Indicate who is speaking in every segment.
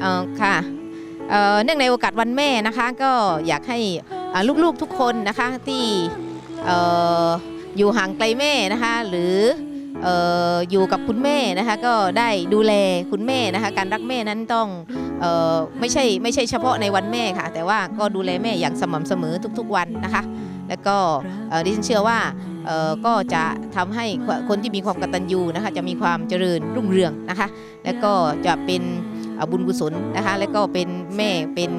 Speaker 1: เออค่ะเอ่อเนื่องในโอกาสวันแม่นะคะ ก็อยากให้อ่าลูกๆทุกคนนะคะที่เอ่ออยู่ห่างไกลแม่นะคะหรือเอ่ออยู่กับคุณแม่นะคะก็ได้ดูแลคุณแม่นะคะการรักแม่นั้นต้องเอ่อไม่ใช่ไม่ใช่เฉพาะในวันแม่ค่ะ แต่ว่าก็ดูแลแม่อย่างสม่ำเสมอทุกๆวันนะคะ แล้วก็เอ่อดิฉันเชื่อว่าเอ่อก็จะทำให้คนที่มีความกตัญญูนะคะจะมีความเจริญรุ่งเรืองนะคะ แล้วก็จะเป็น บุญกุศลนะคะ แล้วก็เป็นแม่เป็น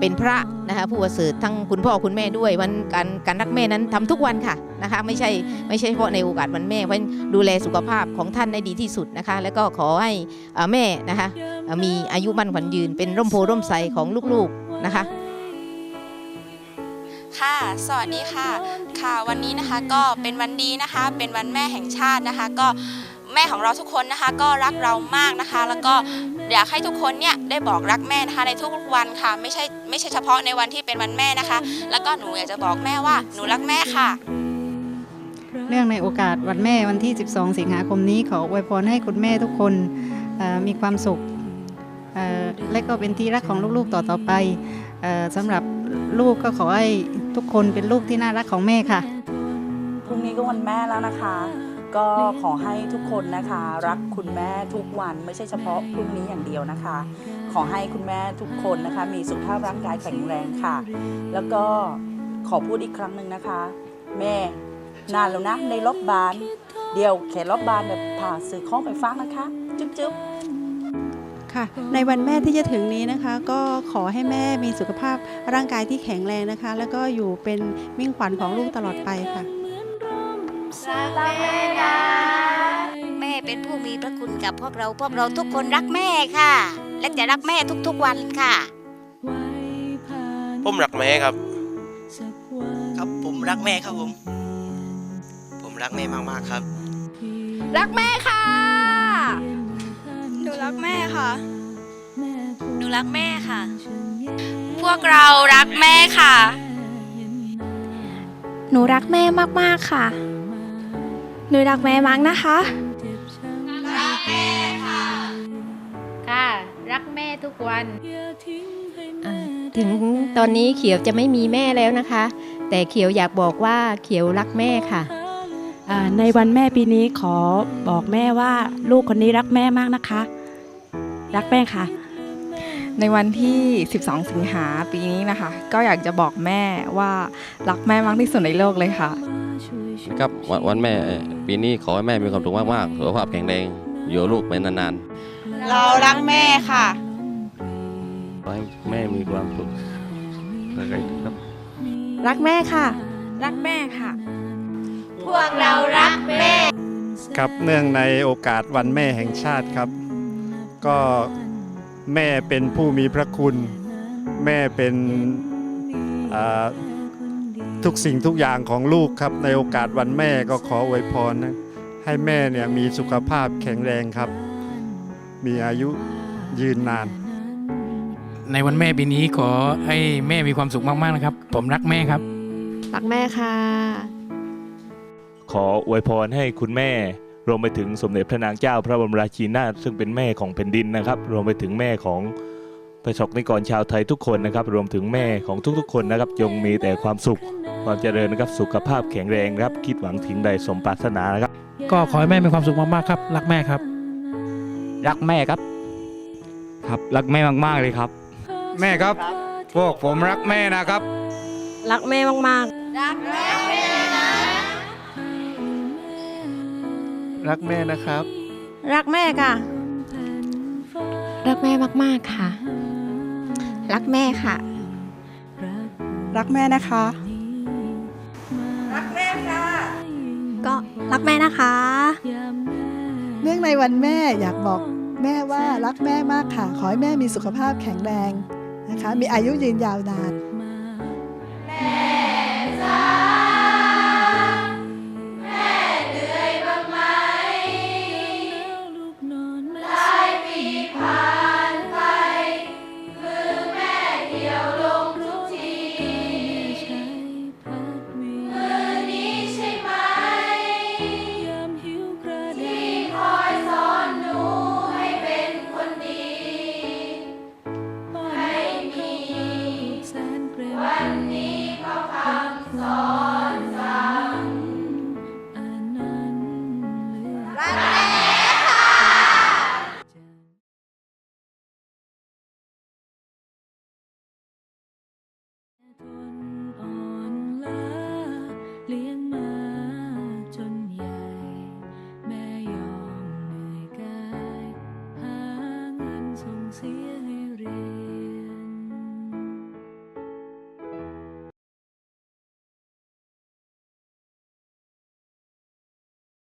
Speaker 1: เป็นพระนะคะผู้ประเสริฐทั้งคุณพ่อคุณแม่ด้วยวันการการรักแม่นั้นทำทุกวันค่ะนะคะไม่ใช่ไม่ใช่เฉพาะในโอกาสวันแม่เพราะนั้นดูแลสุขภาพของท่านได้ดีที่สุดนะคะ แล้วก็ขอให้อ่อแม่นะคะมีอายุมั่นขวัญยืน เป็นร่มโพร่มใสของลูกๆนะคะ
Speaker 2: ค่ะ สวัสดีค่ะ ค่ะ วันนี้นะคะก็เป็นวันดีนะคะ เป็นวันแม่แห่งชาตินะคะ ก็ แม่ของเราทุกคนนะคะ ก็รักเรามากนะคะ แล้วก็อยากให้ทุกคนเนี่ยได้บอกรักแม่นะคะ ในทุกวันค่ะ ไม่ใช่ไม่ใช่เฉพาะในวันที่เป็นวันแม่นะคะ แล้วก็หนูอยากจะบอกแม่ว่าหนูรักแม่ค่ะ
Speaker 3: เนื่องในโอกาสวันแม่วันที่ 12 สิงหาคมนี้ขออวยพรให้คุณแม่ทุกคนเอ่อมีความสุขเอ่อและก็เป็นที่รักของลูกๆต่อต่อไปเอ่อสำหรับลูกก็ขอให้ทุกคนเป็นลูกที่น่ารักของแม่ค่ะ
Speaker 4: พรุ่งนี้ก็วันแม่แล้วนะคะ ก็ขอให้ทุกคนนะคะ รักคุณแม่ทุกวันไม่ใช่เฉพาะพรุ่งนี้อย่างเดียวนะคะ ขอให้คุณแม่ทุกคนนะคะ มีสุขภาพร่างกายแข็งแรงค่ะ แล้วก็ขอพูดอีกครั้งหนึ่งนะคะ แม่นานแล้วนะในรอบบาน เดี๋ยวแขนรอบบานแบบผ่าสื่อข้องไปฟังนะคะ จุ๊บจุ๊บ
Speaker 5: ค่ะในวันแม่ที่จะถึงนี้นะคะ ก็ขอให้แม่มีสุขภาพร่างกายที่แข็งแรงนะคะ แล้วก็อยู่เป็นมิ่งขวัญของลูกตลอดไปค่ะ
Speaker 6: แม่เป็นผู้มีพระคุณกับพวกเราพวกเราทุกคนรักแม่ค่ะ และจะรักแม่ทุกๆวันค่ะ
Speaker 7: ผมรักแม่ครับ
Speaker 8: ครับผมรักแม่ครับผม ผมรักแม่มากๆครับ
Speaker 1: รักแม่ค่ะ
Speaker 2: หนูรักแม่ค่ะหนูรักแม่ค่ะ พวกเรารักแม่ค่ะ
Speaker 9: หนูรักแม่มาก ๆ ค่ะ หนูรักแม่มากนะคะ
Speaker 1: ค่ะ รักแม่ทุกวันถึงตอนนี้เขียวจะไม่มีแม่แล้วนะคะ แต่เขียวอยากบอกว่าเขียวรักแม่ค่ะ
Speaker 5: อ่าในวันแม่ปีนี้ขอบอกแม่ว่าลูกคนนี้รักแม่มากนะคะ รักแม่ค่ะ
Speaker 10: ในวันที่ 12 สิงหาปีนี้นะคะ ก็อยากจะบอกแม่ว่ารักแม่มากที่สุดในโลกเลยค่ะ
Speaker 7: ครับวันวันแม่ปีนี้ขอให้แม่มีความสุขมากๆสุขภาพแข็งแรงอยู่กับลูกไปนาน
Speaker 2: เรารักแม่ค่ะ
Speaker 7: ๆขอให้แม่มีความสุขอะไรครับ
Speaker 9: รักแม่ค่ะ
Speaker 2: รักแม่ค่ะ
Speaker 6: พวกเรารักแม่
Speaker 11: ครับเนื่องในโอกาสวันแม่แห่งชาติครับ ก็แม่เป็นผู้มีพระคุณ แม่เป็นอ่า ทุกสิ่งทุกอย่างของลูกครับ ในโอกาสวันแม่ก็ขออวยพรนะให้แม่เนี่ยมีสุขภาพแข็งแรงครับ มีอายุยืนนาน
Speaker 12: ในวันแม่ปีนี้ขอให้แม่มีความสุขมากๆนะครับ ผมรักแม่ครับ
Speaker 9: รักแม่ค่ะ
Speaker 13: ขออวยพรให้คุณแม่รวมไปถึงสมเด็จพระนางเจ้าพระบรมราชินีนาถซึ่งเป็นแม่ของแผ่นดินนะครับ รวมไปถึงแม่ของประสบนิกรชาวไทยทุกคนนะครับ รวมถึงแม่ของทุกๆ คนนะครับจงมีแต่ความสุข ความเจริญนะครับสุขภาพแข็งแรงนะครับ คิดหวังถึงใดสมปรารถนานะครับ
Speaker 12: ก็ขอให้แม่มีความสุขมากๆครับ รักแม่ครับ
Speaker 8: รักแม่ครับ ครับรักแม่มากๆเลยครับ
Speaker 12: แม่ครับ พวกผมรักแม่นะครับ
Speaker 9: รักแม่มาก
Speaker 11: รักแม่นะครับ
Speaker 5: รักแม่ค่ะ
Speaker 9: ๆรักแม่มากๆค่ะ รักแม่ค่ะ
Speaker 5: รักแม่นะคะ
Speaker 9: แม่นะคะ
Speaker 5: เนื่องในวันแม่อยากบอกแม่ว่ารักแม่มากค่ะ ขอให้แม่มีสุขภาพแข็งแรงนะคะ มีอายุยืนยาวนาน sirve.